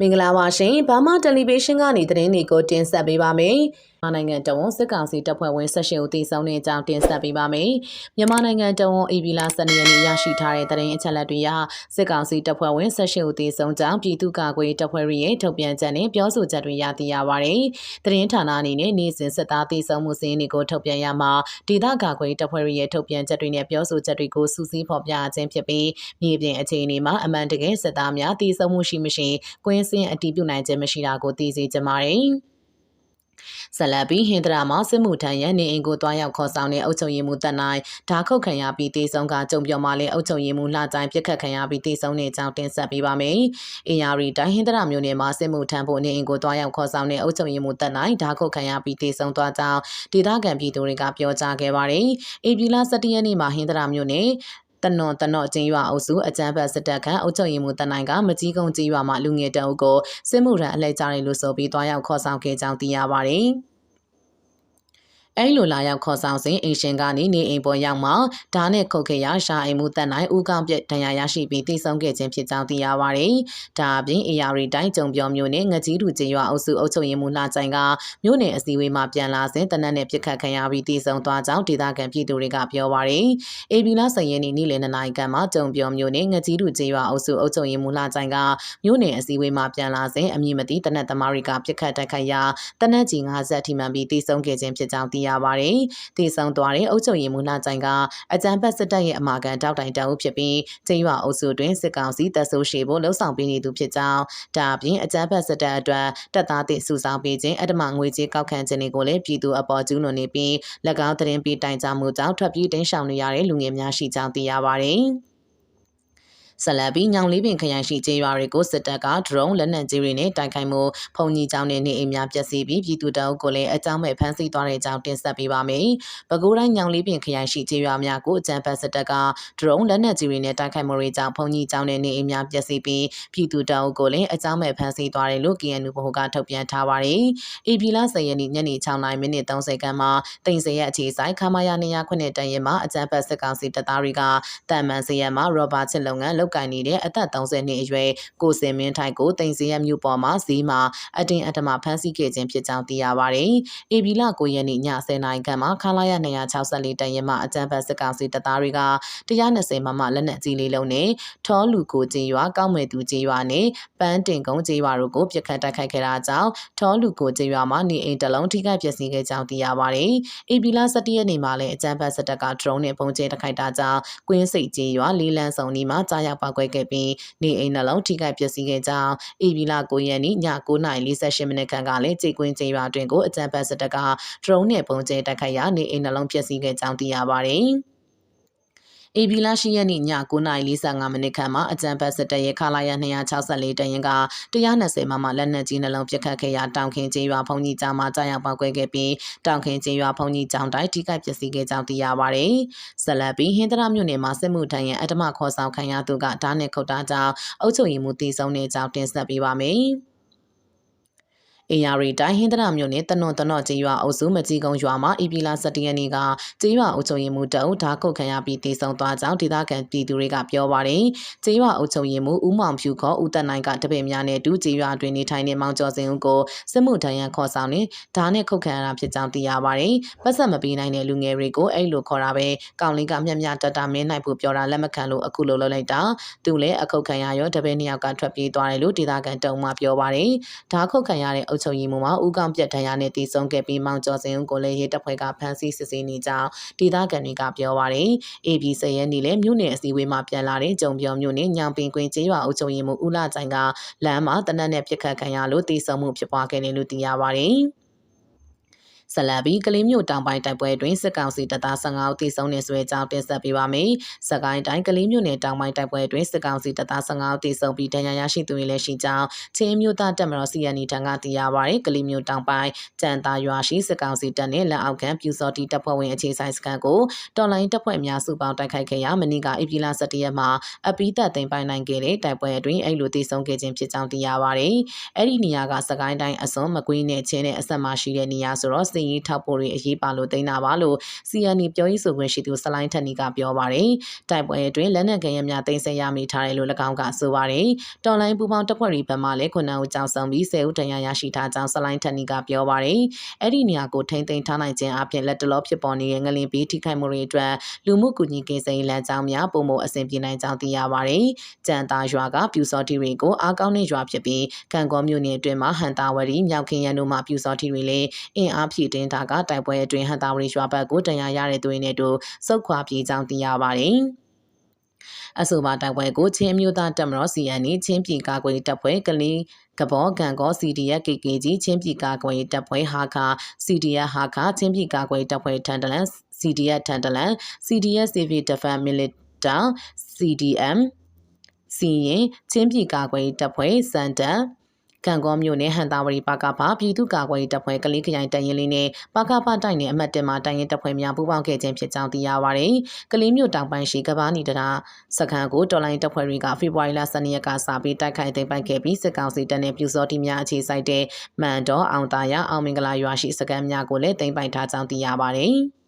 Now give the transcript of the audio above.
မင်္ဂလာပါရှင်ဘာမာတယ်လီဗေးရှင်းကနေသတင်းတွေကိုတင်ဆက်ပေးပါမယ် မြန်မာနိုင်ငံတဝန်စစ်ကောင်စီတပ်ဖွဲ့ဝင်ဆက်ရှင်ဦးတည်ဆောင်တဲ့အကြောင်းတင်ဆက်ပေးပါမယ်မြန်မာနိုင်ငံတဝန်အေဗီလာစနေရက်နေ့ရရှိထားတဲ့သတင်းအချက်အလက်တွေအရစစ်ကောင်စီတပ်ဖွဲ့ဝင်ဆက်ရှင်ဦးတည်ဆောင်ကြောင်းပြည်သူ့ကာကွယ်တပ်ဖွဲ့ရဲ့ထုတ်ပြန်ချက်နဲ့ပြောဆိုချက်တွေရသိရပါတယ်သတင်းဌာနအနေနဲ့နေ့စဉ်စစ်သားတည်ဆောင်မှုစည်းတွေကိုထုတ်ပြန်ရမှာဒေသကာကွယ်တပ်ဖွဲ့ရဲ့ထုတ်ပြန်ချက်တွေနဲ့ပြောဆိုချက်တွေကိုစူးစီးဖော်ပြခြင်းဖြစ်ပြီးမြေပြင်အခြေအနေမှာအမှန်တကယ်စစ်သားများတည်ဆောင်မှုရှိမရှိကွင်းစင်းအတည်ပြုနိုင်ခြင်းမရှိတာကိုသိစေချင်ပါတယ်။ ဆက်လက်ပြီးဟင်္ဒရာမှာစစ်မှုထမ်းရန်နေအိမ်ကိုတွားရောက်ခေါ်ဆောင်တဲ့အုပ်ချုပ်ရေးမှူးတပ်နိုင်ဓာခုတ်ခံရပြီးတေဆုံးကကြုံပြော်မှလည်းအုပ်ချုပ်ရေးမှူးလှကြိုင်ပြစ်ခတ်ခံရပြီးတေဆုံးတဲ့အကြောင်းတင်ဆက်ပေးပါမယ်။အင်ယာရီတိုင်းဟင်္ဒရာမြို့နယ်မှာစစ်မှုထမ်းဖို့နေအိမ်ကိုတွားရောက်ခေါ်ဆောင်တဲ့အုပ်ချုပ်ရေးမှူးတပ်နိုင်ဓာခုတ်ခံရပြီးတေဆုံးသွားကြောင်းဒေသခံပြည်သူတွေကပြောကြားခဲ့ပါတယ်။အေပီလာ17ရက်နေ့မှာဟင်္ဒရာမြို့နယ် တနွန်တနော့ချင်းရွာအုပ်စုအကြမ်းဖက်စစ်တပ်ကအုပ်ချုပ်ရေးမှူးတနိုင်ကမကြီးကုန်းကြီးရွာမှာလူငယ်တအုပ်ကိုစစ်မှုထမ်းအလဲကြားတယ်လို့ဆိုပြီးတွားရောက်ခေါ်ဆောင်ခဲ့ကြောင်းသိရပါတယ်။ အဲ့လိုလာရောက်ခေါ်ဆောင်စဉ်အိမ်ရှင်ကနေနေအိမ်ပေါ်ရောက်မှဓာတ်နဲ့ခုတ်ခဲ့ရရှာအိမ်မှုတက်နိုင်ဦးကောင်းပြဒဏ်ရာရရှိပြီးတိဆုံးခဲ့ခြင်းဖြစ်ကြောင်းသိရပါတယ်။ဒါအပြင်အေယာရီတိုင်းကြုံပြောမျိုးနဲ့ငကြီးတူကျေးရွာအုပ်စုအုပ်ချုပ်ရေးမှူးလာကြိုင်ကမြို့နယ်အစည်းအဝေးမှာပြန်လာစဉ်တနက်နဲ့ပြစ်ခတ်ခံရပြီးတိဆုံးသွားကြောင်းဒေသခံပြည်သူတွေကပြောပါတယ်။အေဘီလာစရင်နီနေ့လယ်နှစ်နာရီခန့်မှာကြုံပြောမျိုးနဲ့ငကြီးတူကျေးရွာအုပ်စုအုပ်ချုပ်ရေးမှူးလာကြိုင်ကမြို့နယ်အစည်းအဝေးမှာပြန်လာစဉ်အမည်မသိတနက်သမားတွေကပြစ်ခတ်တိုက်ခိုက်ရာတနက်ကြီး50ထိမှန်ပြီးတိဆုံးခဲ့ခြင်းဖြစ်ကြောင်းသိရပါတယ်။တည်ဆုံသွားတဲ့အုပ်ချုပ်ရေးမှူးလာကြိုင်ကအကြံဖက်စစ်တပ်ရဲ့အမာခံတောက်တိုင်တအုပ်ဖြစ်ပြီးကျေးရွာအုပ်စုတွင်စစ်ကောင်စီတပ်ဆိုးရှိဖို့လှုံ့ဆော်ပေးနေသူဖြစ်ကြောင်းဒါအပြင်အကြံဖက်စစ်တပ်အတွက်တပ်သားတွေစုဆောင်းပေးခြင်းအတ္တမငွေကြေးကောက်ခံခြင်းတွေကိုလည်းပြည်သူအပေါ်ကျူးလွန်နေပြီး၎င်းသတင်းပေးတိုင်ကြားမှုကြောင့်ထွက်ပြေးတင်းရှောင်နေရတဲ့လူငယ်များရှိကြောင်းသိရပါတယ်။ ဆက်လက်ပြီးညောင်လေးပင်ခရိုင်ရှိကျေးရွာတွေကိုစစ်တပ်ကဒရုန်းလက်နက်ကြီးတွေနဲ့တိုက်ခိုက်မှုဖုန်ကြီးကျောင်းနဲ့နေအိမ်များပျက်စီးပြီးပြည်သူတအုပ်ကိုလည်းအကြောင်းမဲ့ဖမ်းဆီးသွားတဲ့အကြောင်းတင်ဆက်ပေးပါမယ်။ပဲခူးတိုင်းညောင်လေးပင်ခရိုင်ရှိကျေးရွာများကိုအကြံဖတ်စစ်တပ်ကဒရုန်းလက်နက်ကြီးတွေနဲ့တိုက်ခိုက်မှုတွေကြောင့်ဖုန်ကြီးကျောင်းနဲ့နေအိမ်များပျက်စီးပြီးပြည်သူတအုပ်ကိုလည်းအကြောင်းမဲ့ဖမ်းဆီးသွားတယ်လို့ KNU ဗဟိုကထုတ်ပြန်ထားပါတယ်။ AP လ10ရက်နေ့ညနေ6:00နာရီမိနစ်30ခန်းမှာတင်စရက်အခြေဆိုင်ခမာယာ209တန်ရင်မှာအကြံဖတ်စစ်ကောင်စီတပ်သားတွေကတာမန်စရက်မှာရောဘာချစ်လုပ်ငန်းလုပ်ကိုင်နေတဲ့အသက်30နှစ်အရွယ်ကိုစင်မင်းထိုက်ကိုတင်စရက်မြို့ပေါ်မှာဈေးမှာအတင်းအဓမ္မဖမ်းဆီးခဲ့ခြင်းဖြစ်ကြောင်းသိရပါတယ်။ AB လ9ရက်နေ့ည10:00နာရီခန့်မှာခလာရ264တန်ရင်မှအကြံဖတ်စစ်ကောင်စီတပ်သားတွေက120မမလက်နက်ကြီးလေးလုံးနဲ့ထောလူကိုကျေးရွာကောက်မဲ့သူကျေးရွာနဲ့ပန်းတင်ကုန်းကျေးရွာတို့ကိုပြစ်ခတ်တိုက်ခိုက်ခဲ့တာကြောင့်ထောလူကိုကျေးရွာမှာနေအိမ်တလုံးထိခိုက်ပျက်စီးခဲ့ကြောင်းသိရပါတယ်။ AB လ17ရက်နေ့မှာလည်းအကြံဖတ်စစ်တပ်က drone နဲ့ပုံကျဲတိုက်ခိုက်တာကြောင့်ကွင်းစိတ်ကျေးရွာလေးလန်းဆောင်နီးမှာကြားရောက်ပောက်ကွဲခဲ့ပြီးနေအိမ်နှလုံးထိခိုက်ပျက်စီးခဲ့ကြောင်းအေဗီလာ9ရက်နေ့ည9:48မိနစ်ခန့်ကလည်းကြေကွင်းကျေးရွာတွင်ကိုအကြံဖတ်စစ်တပ်က drone နဲ့ပုံကျဲတိုက်ခိုက်ရာနေအိမ်နှလုံးပျက်စီးခဲ့ကြောင်းသိရပါတယ်။ အေဘီလာရှိရက်နေ့ည9:45မိနစ်ခန့်မှာအကြံဖတ်စစ်တပ်ရဲ့ခလာရ264တရင်က120မမလက်နက်ကြီးနှလုံးပစ်ခတ်ခဲ့ရာတောင်ခင်းကျေးရွာဖုန်ကြီးကျောင်းမှာကြာရောက်ပောက်ကွဲခဲ့ပြီးတောင်ခင်းကျေးရွာဖုန်ကြီးကျောင်းတိုင်းထိခိုက်ပျက်စီးခဲ့ကြောင်းသိရပါတယ်။ဆက်လက်ပြီးဟင်္ဒရာမြို့နယ်မှာစစ်မှုထမ်းရဲ့အတ္တမခေါ်ဆောင်ခံရသူကဓာတ်နဲ့ခုတ်တာကြောင့်အုပ်ချုပ်ရေးမှူးတည်ဆုံနေကြောင်းတင်ဆက်ပေးပါမယ်။ အေယာရီတိုင်းဟင်္ဒရာမြို့နယ်တနွန်တနော့ကျေးရွာအုပ်စုမကြီးကုန်းရွာမှာအီပီလာ17ရက်နေ့ကကျေးရွာအုပ်ချုပ်ရေးမှူးတအုပ်ဓာတ်ခုတ်ခံရပြီးတည်ဆုံသွားကြောင်းဒေသခံပြည်သူတွေကပြောပါတယ်။ကျေးရွာအုပ်ချုပ်ရေးမှူးဦးမောင်ဖြူခေါ်ဦးသက်နိုင်ကတပည့်များနဲ့ဒူးကျေးရွာတွင်နေထိုင်နေမောင်ကျော်စင်ဦးကိုစစ်မှုထမ်းရန်ခေါ်ဆောင်နေဓာတ်နဲ့ခုတ်ခံရတာဖြစ်ကြောင်းသိရပါတယ်။ပတ်သက်မပေးနိုင်တဲ့လူငယ်တွေကိုအဲ့လိုခေါ်တာပဲကောင်လေးကမျက်မျှတတမင်းနိုင်ဖို့ပြောတာလက်မခံလို့အခုလိုလုပ်လိုက်တာသူလည်းအခုတ်ခံရရောတပည့်နှစ်ယောက်ကထွက်ပြေးသွားတယ်လို့ဒေသခံတုံမှပြောပါတယ်။ဓာတ်ခုတ်ခံရတဲ့အုပ်ချုပ်ရေးမှူးမှာဦးကောင်ပြတ်ဒဏ်ရာနဲ့တည်ဆုံခဲ့ပြီးမောင်ကျော်စင်ဦးကိုလည်းရေးတပ်ဖွဲ့ကဖမ်းဆီးစစ်ဆေးနေကြောင်းဒေသခံတွေကပြောပါတယ်။ AB စရဲနေလည်းမြို့နယ်အစည်းအဝေးမှာပြန်လာတဲ့ကြုံပြောမြို့နယ်ညောင်ပင်ကွင်းကျေးရွာအုပ်ချုပ်ရေးမှူးဦးလာကြိုင်ကလမ်းမှာတနက်နဲ့ပြစ်ခတ်ခံရလို့တည်ဆုံမှုဖြစ်ပွားခဲ့တယ်လို့သိရပါတယ်။ ဆလဘီကလေးမျိုးတောင်ပိုင်းတိုက်ပွဲတွင်စစ်ကောင်စီတပ်သား15ဦးသေဆုံးနေဆွဲကြောင်းတင်ဆက်ပေးပါမယ်။စကိုင်းတိုင်းကလေးမျိုးနယ်တောင်ပိုင်းတိုက်ပွဲတွင်စစ်ကောင်စီတပ်သား15ဦးသေဆုံးပြီးဒဏ်ရာရရှိသူတွေလည်းရှိကြောင်းချင်းမျိုးသားတပ်မတော် CNE ထံကသိရပါရယ်။ကလေးမျိုးတောင်ပိုင်းကြံသာရွာရှိစစ်ကောင်စီတပ်နှင့်လက်အောက်ခံပြူစော်တီတပ်ဖွဲ့ဝင်အခြေဆိုင်စခန်းကိုတော်လိုင်းတပ်ဖွဲ့များစုပေါင်းတိုက်ခိုက်ခဲ့ရာမနေ့ကဧပြီလ17ရက်မှာအပိသက်သိမ်းပိုင်နိုင်ခဲ့တဲ့တိုက်ပွဲအတွင်းအဲ့လိုသေဆုံးခဲ့ခြင်းဖြစ်ကြောင်းသိရပါရယ်။အဲ့ဒီနေရာကစကိုင်းတိုင်းအစွန်မကွေးနယ်ချင်းနဲ့အဆက်မရှိတဲ့နေရာဆိုတော့စစ်ရေးထောက်ပို့တွေအရေးပါလို့တင်တာပါလို့ CNE ပြောရေးဆိုခွင့်ရှိသူဆလိုင်းထက်နီကပြောပါတယ်။တိုက်ပွဲအတွင်းလက်နက်ကရများတင်ဆက်ရမိထားတယ်လို့၎င်းကဆိုပါတယ်။တော်လိုင်းပူပေါင်းတပ်ဖွဲ့တွေဘက်မှလည်းခုနဦးကြောင်ဆောင်ပြီး10ဦးတန်ရာရရှိထားကြောင်းဆလိုင်းထက်နီကပြောပါတယ်။အဲ့ဒီနေရာကိုထိမ့်သိမ်းထားနိုင်ခြင်းအပြင်လက်တလောဖြစ်ပေါ်နေတဲ့ငလင်ပြီးထိခိုက်မှုတွေအတွက်လူမှုကူညီကိစ္စရေးလမ်းကြောင်းများပုံမအဆင်ပြေနိုင်ကြောင်းသိရပါတယ်။ကြံသားရွာကပြူစောတီတွေကိုအားကောင်းတဲ့ရွာဖြစ်ပြီးကံကောမြို့နယ်အတွင်းမှာဟန်တာဝရီမြောက်ခင်ရန်တို့မှပြူစောတီတွေလည်းအင်အားဖြည့်တင်းထားကတိုက်ပွဲအတွင်းဟန်တာဝရီရွာဘက်ကိုတန်ရာရတဲ့သူတွေနဲ့တို့စုခွာပြေးကြောင်းသိရပါတယ်။အဆိုပါတိုက်ပွဲကိုချင်းမျိုးသားတပ်မတော် CNE ချင်းပြည်ကာကွယ်တပ်ဖွဲ့ကလေးကဘောကံကော CDF KKG ချင်းပြည်ကာကွယ်တပ်ဖွဲ့ဟာခ CDF ဟာခချင်းပြည်ကာကွယ်တပ်ဖွဲ့ထန်တလန် CDF ထန်တလန် CDF Civil Defense Militar CDM စီရင်ချင်းပြည်ကာကွယ်တပ်ဖွဲ့စန်တန် ကံကောမြို့နယ်ဟန်တာဝရီပါကဖပြည်သူ့ကာကွယ်တပ်ဖွဲ့ကလေးခရိုင်တရင်လေးနဲ့ပါကဖတိုက်နယ်အမှတ်တင်မှာတိုင်ရင်တပ်ဖွဲ့များပူးပေါင်းခဲ့ခြင်းဖြစ်ကြောင်းသိရပါဗျ။ကလေးမြို့တောင်ပိုင်းရှိကဘာနီတရာစခန်းကိုတော်လိုင်းတပ်ဖွဲ့တွေကဖေဖော်ဝါရီလ12ရက်ကစပြီးတိုက်ခိုက်သိမ်းပိုက်ခဲ့ပြီးစစ်ကောင်စီတပ်နဲ့ပြူစောတိများအခြေစိုက်တဲ့မန်တော်အောင်တာရအောင်မင်္ဂလာရွာရှိစခန်းများကိုလည်းသိမ်းပိုက်ထားကြောင်းသိရပါဗျ။